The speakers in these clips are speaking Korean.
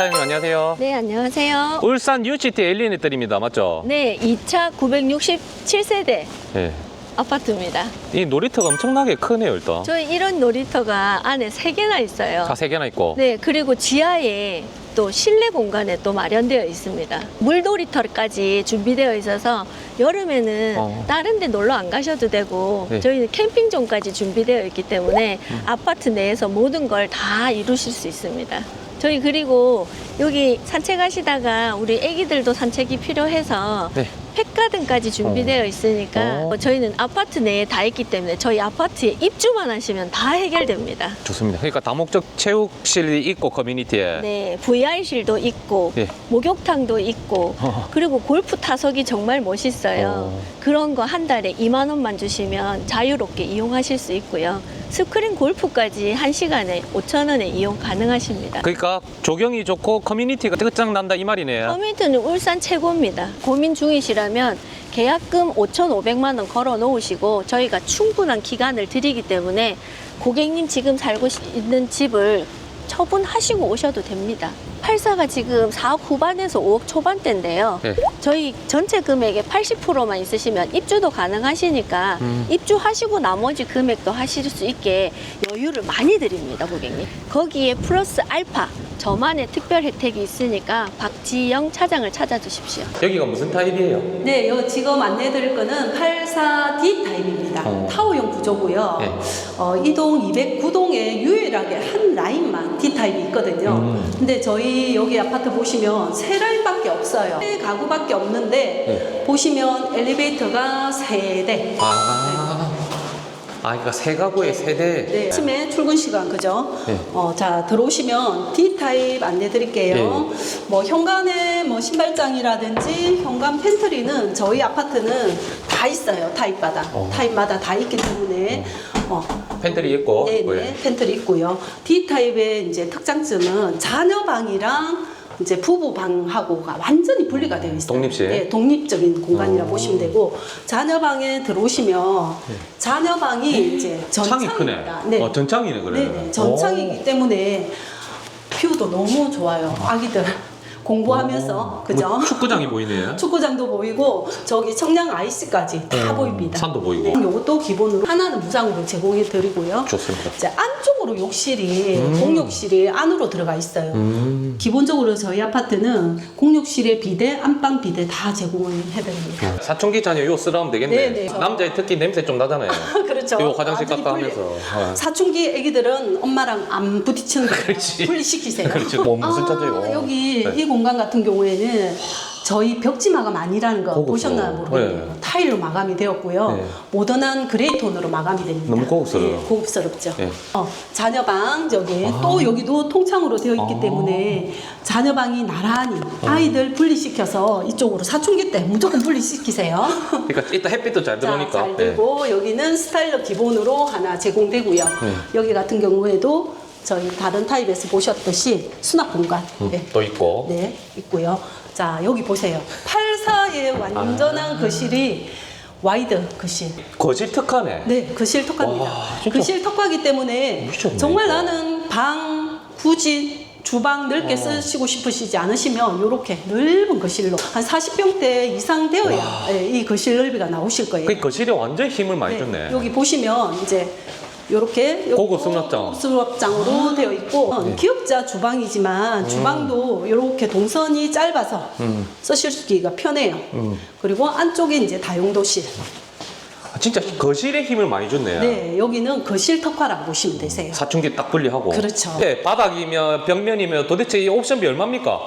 사장님 안녕하세요. 네, 안녕하세요. 울산 UGT 엘리네들입니다. 맞죠? 네, 2차 967세대 네. 아파트입니다. 이 놀이터가 엄청나게 크네요, 일단. 저희 이런 놀이터가 안에 3개나 있어요. 다 세 개나 있고. 네, 그리고 지하에 또 실내 공간에 또 마련되어 있습니다. 물놀이터까지 준비되어 있어서 여름에는 어. 다른 데 놀러 안 가셔도 되고 네. 음. 저희는 캠핑존까지 준비되어 있기 때문에 아파트 내에서 모든 걸 다 이루실 수 있습니다. 저희 그리고 여기 산책하시다가 우리 애기들도 산책이 필요해서 네. 팩가든까지 준비되어 있으니까 어. 저희는 아파트 내에 다 있기 때문에 저희 아파트에 입주만 하시면 다 해결됩니다. 좋습니다. 그러니까 다목적 체육실이 있고 커뮤니티에. 네, VR실도 있고 예. 목욕탕도 있고 어. 그리고 골프 타석이 정말 멋있어요. 어. 그런 거 한 달에 2만 원만 주시면 자유롭게 이용하실 수 있고요. 스크린 골프까지 한시간에 5천 원에 이용 가능하십니다. 그러니까 조경이 좋고 커뮤니티가 끝장난다 이 말이네. 커뮤니티는 울산 최고입니다. 고민 중이시라면 계약금 5,500만 원 걸어 놓으시고 저희가 충분한 기간을 드리기 때문에 고객님 지금 살고 있는 집을 처분하시고 오셔도 됩니다. 84가 지금 4억 후반에서 5억 초반대인데요. 네. 저희 전체 금액의 80%만 있으시면 입주도 가능하시니까 음. 입주하시고 나머지 금액도 하실 수 있게 여유를 많이 드립니다, 고객님. 거기에 플러스 알파 저만의 특별 혜택이 있으니까 박지영 차장을 찾아주십시오. 여기가 무슨 타입이에요? 네, 요 지금 안내드릴 거는 84D 타입입니다. 어. 타워형 구조고요. 네. 어, 이동 209동에 유일하게 한 라인만 D 타입이 있거든요. 음. 근데 저희 여기 아파트 보시면 세 라인밖에 없어요. 세 가구밖에 없는데 네. 보시면 엘리베이터가 세 대. 아. 아, 그러니까 세 가구의 세대. 네, 아침에 출근 시간 그죠? 네. 어, 자 들어오시면 D 타입 안내 드릴게요. 네. 뭐 현관에 뭐 신발장이라든지 현관 팬트리는 저희 아파트는 다 있어요. 타입마다 어. 타입마다 다 있기 때문에 어, 팬트리 있고. 네네 있고요. 팬트리 있고요. D 타입의 이제 특장점은 자녀 방이랑 이제 부부 방하고가 완전히 분리가 되어 있어요. 독립식? 네, 독립적인 공간이라 어. 보시면 되고 자녀 방에 들어오시면 자녀 방이 이제 창이 크네. 전창입니다. 네. 어, 전창이네, 그래. 네네 전창이기 때문에 뷰도 너무 좋아요. 아기들 공부하면서 그죠? 뭐 축구장이 보이네요. 축구장도 보이고 저기 청량 아이스까지 다 어, 보입니다. 산도 보이고. 네, 이것도 기본으로 하나는 무상으로 제공해 드리고요. 좋습니다. 이제 안쪽으로 욕실이 음. 공욕실이 안으로 들어가 있어요. 음. 기본적으로 저희 아파트는 공욕실에 비대, 안방 비대 다 제공을 해드립니다. 사춘기 자녀 요 쓰라면 되겠네. 네, 네. 남자의 특히 냄새 좀 나잖아요. 그렇죠. 이거 화장실 분리. 하면서. 어. 사춘기 애기들은 엄마랑 안 부딪히는. 그렇지. 분리시키세요. 그렇지. 뭐 무슨 아, 차죠? 여기 네. 이 공간 같은 경우에는 저희 벽지 마감 아니라는 거 고급스러워. 보셨나요 모르겠네요. 네. 타일로 마감이 되었고요. 네. 모던한 그레이 톤으로 마감이 됩니다. 너무 고급스러워요. 네, 고급스럽죠. 네. 어, 자녀방 저기 아. 또 여기도 통창으로 되어 있기 아. 때문에 자녀방이 나란히 아이들 분리시켜서 이쪽으로 사춘기 때 무조건 분리시키세요. 그러니까 이따 햇빛도 잘 자, 들어오니까. 잘 네. 되고 여기는 스타일러 기본으로 하나 제공되고요. 네. 여기 같은 경우에도 저희 다른 타입에서 보셨듯이 수납 공간 음, 네. 또 있고. 네, 있고요. 자, 여기 보세요. 84의 완전한 아. 거실이 와이드 거실. 거실 특화네. 네, 거실 특화입니다. 와, 진짜. 거실 특화기 때문에 미쳤네, 정말 이거. 나는 방 굳이 주방 넓게 어. 쓰시고 싶으시지 않으시면 이렇게 넓은 거실로 한 40평대 이상 되어야 예, 이 거실 넓이가 나오실 거예요. 그 거실에 완전 힘을 많이 네, 줬네. 여기 보시면 이제 이렇게 고급 수납장. 고급 수납장으로 되어 있고 네. 기업자 주방이지만 주방도 이렇게 동선이 짧아서 음. 쓰시기가 편해요. 음. 그리고 안쪽에 이제 다용도실. 아, 진짜 거실에 힘을 많이 줬네. 네, 여기는 거실 특화라고 보시면 되세요. 사춘기 딱 분리하고. 그렇죠. 네, 바닥이며 벽면이며 도대체 이 옵션비 얼마입니까?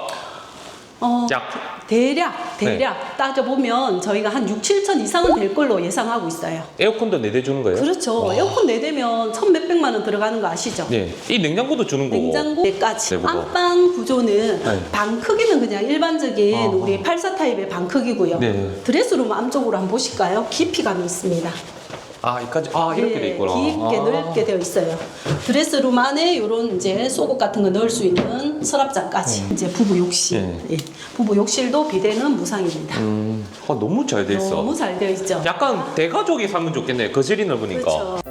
어, 약. 대략 대략 네. 따져보면 저희가 한 6, 7천 이상은 될 걸로 예상하고 있어요. 에어컨도 내대 주는 거예요? 그렇죠. 와. 에어컨 내대면 천 몇백만 원 들어가는 거 아시죠? 네. 이 냉장고도 주는 거고. 냉장고까지 네, 그거. 안방 구조는 네. 방 크기는 그냥 일반적인 아하. 우리 84 타입의 방 크기고요. 네. 드레스룸 안쪽으로 한번 보실까요? 깊이감이 있습니다. 아, 이까지. 아, 이렇게 네, 돼 있구나. 깊게 아. 넓게 되어 있어요. 드레스룸 안에 이런 이제 속옷 같은 거 넣을 수 있는 서랍장까지 이제 부부 욕실. 네. 예. 부부 욕실도 비대는 무상입니다. 음, 아, 너무 잘 돼 있어. 너무 잘 되어 있죠. 약간 대가족이 살면 좋겠네. 거실이 넓으니까. 그렇죠.